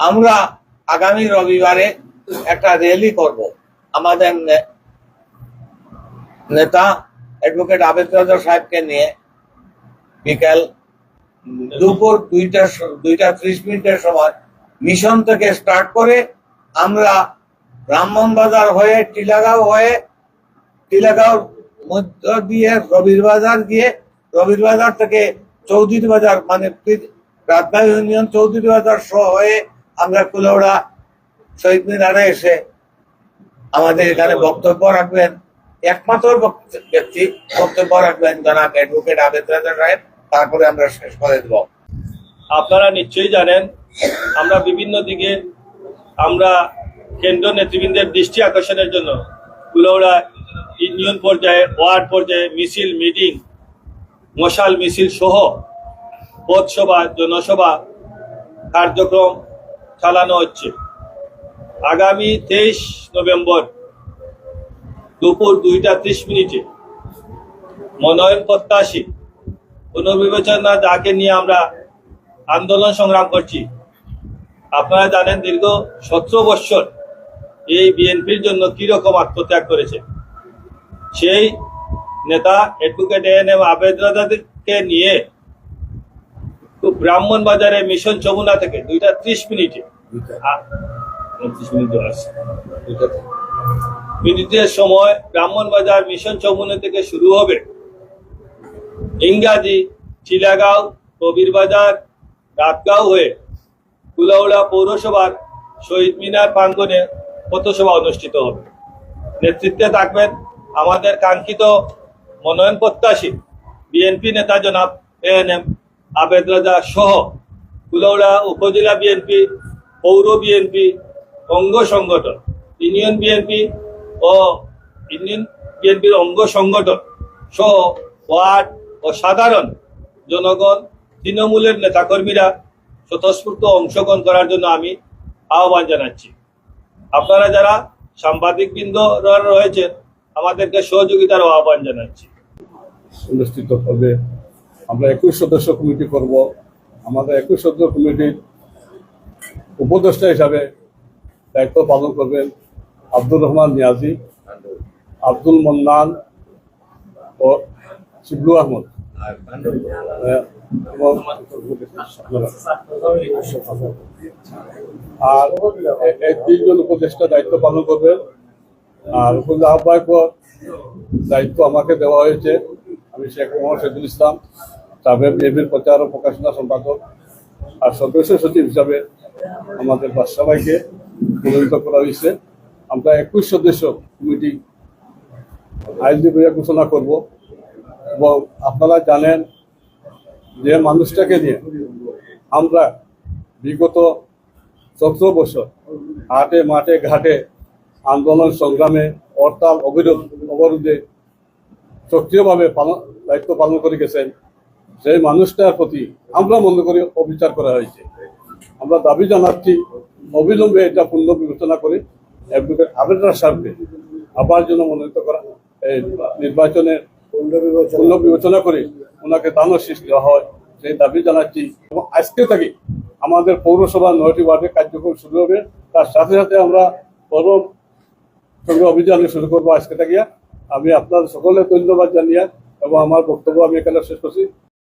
আমরা আগামী রবিবারে একটা র্যালি করব। আমাদের নেতা অ্যাডভোকেট আবেদ রাজা সাহেবকে নিয়ে বিকাল দুপুর দুইটা দুইটা ত্রিশ মিনিটের সময় মিশন থেকে স্টার্ট করে আমরা ব্রাহ্মণবাজার হয়ে, টিলাগাঁও হয়ে টিলাগাঁও মধ্য দিয়ে রবির বাজার গিয়ে রবির বাজার থেকে চৌধুরী বাজার মানে রাজবাড়ী ইউনিয়ন চৌধুরী বাজার সহ হয়ে আমরা কুলৌড়া, শহীদ মিনারে এসে আমাদের এখানে বক্তব্য রাখবেন, একমাত্র ব্যক্তি বক্তব্য রাখবেন জনাব অ্যাডভোকেট আবেদ সাহেব। তারপরে আমরা শেষ করে দেব। আপনারা নিশ্চয়ই জানেন, আমরা বিভিন্ন দিকে আমরা কেন্দ্র নেতৃবৃন্দের দৃষ্টি আকর্ষণের জন্য কুলৌড়া ইউনিয়ন পর্যায়ে, ওয়ার্ড পর্যায়ে মিছিল, মিটিং, মশাল মিছিল সহ পথসভা, জনসভা, কার্যক্রম চালানো হচ্ছে। আগামী তেইশ নভেম্বর দুপুর দুইটা ত্রিশ মিনিটে মনোনয়ন প্রত্যাশী পুনর্বিবেচনা যাকে নিয়ে আমরা আন্দোলন সংগ্রাম করছি। আপনারা জানেন দীর্ঘ সতেরো বৎসর এই বিএনপির জন্য কীরকম আত্মত্যাগ করেছে। সেই নেতা অ্যাডভোকেট এন এম আবেদ রাজাকে ব্রাহ্মণ বাজারে মিশন যমুনা থেকে দুইটা ত্রিশ মিনিটে। মিনিটের সময় মিশন চৌমুনে থেকে শুরু হবে। ইংরাজি চিলাগাঁও কবির বাজার রাতগাঁও হয়ে কুলাউড়া পৌরসভার শহীদ মিনার প্রাঙ্গনে পথসভা অনুষ্ঠিত হবে। নেতৃত্বে থাকবেন আমাদের কাঙ্ক্ষিত মনোনয়ন প্রত্যাশী বিএনপি নেতা জনাব এ এন এম আবেদ রাজা সহ কুলৌড়া উপজেলা বিএনপি, পৌর বিএনপি, অঙ্গ সংগঠন, ইউনিয়ন বিএনপি ও ইউনিয়ন বিএনপির অঙ্গ সংগঠন সহ ওয়ার্ড ও সাধারণ জনগণ, তৃণমূলের নেতাকর্মীরা স্বতঃস্ফূর্ত অংশগ্রহণ করার জন্য আমি আহ্বান জানাচ্ছি। আপনারা যারা সাংবাদিক বৃন্দ রয়েছেন, আমাদেরকে সহযোগিতার আহ্বান জানাচ্ছি। অনুষ্ঠিত হবে আমরা একুশ সদস্য কমিটি করব। আমাদের একুশ সদস্য কমিটির উপদেষ্টা হিসাবে দায়িত্ব পালন করবেন আব্দুর রহমান নিয়াজি, আব্দুল মন্নান ও শিবলু আহমদ। আর তিনজন উপদেষ্টা দায়িত্ব পালন করবেন। আর আহ্বায়ক দায়িত্ব আমাকে দেওয়া হয়েছে। আমি শেখ মোহাম্মদ শহীদুল ইসলাম। সাবেক বিএনপির প্রচার ও প্রকাশনা সম্পাদক আর সদস্য সচিব হিসাবে আমাদের বাদশাবাইকে মনোনীত করা হয়েছে। আমরা একুশ সদস্য কমিটি আইনজীবী বইয়া ঘোষণা করব এবং আপনারা জানেন যে মানুষটাকে নিয়ে আমরা বিগত সতেরো বছর হাটে, মাঠে, ঘাটে আন্দোলন সংগ্রামে হরতাল, অবিরোধ, অবরোধে সক্রিয়ভাবে পালন দায়িত্ব পালন করে গেছেন। সেই মানুষটার প্রতি আমরা মনে করি অবিচার করা হয়েছে। আমরা দাবি জানাচ্ছি, অবিলম্বে এটা পূর্ণ বিবেচনা করে অ্যাডভোকেট আবেদরা সাহেবকে আবার জন্য মনোনীত করা, এই নির্বাচনে পূর্ণ বিবেচনা করে ওনাকে দানও শীষ দেওয়া হয়, সেই দাবি জানাচ্ছি। এবং আজকে থেকে আমাদের পৌরসভা নয়টি ওয়ার্ডে কার্যক্রম শুরু হবে। তার সাথে সাথে আমরা পরম সঙ্গে অভিযান শুরু করব আজকে থেকে। আমি আপনার সকলে ধন্যবাদ জানিয়ে এবং আমার বক্তব্য আমি এখানে শেষ করছি।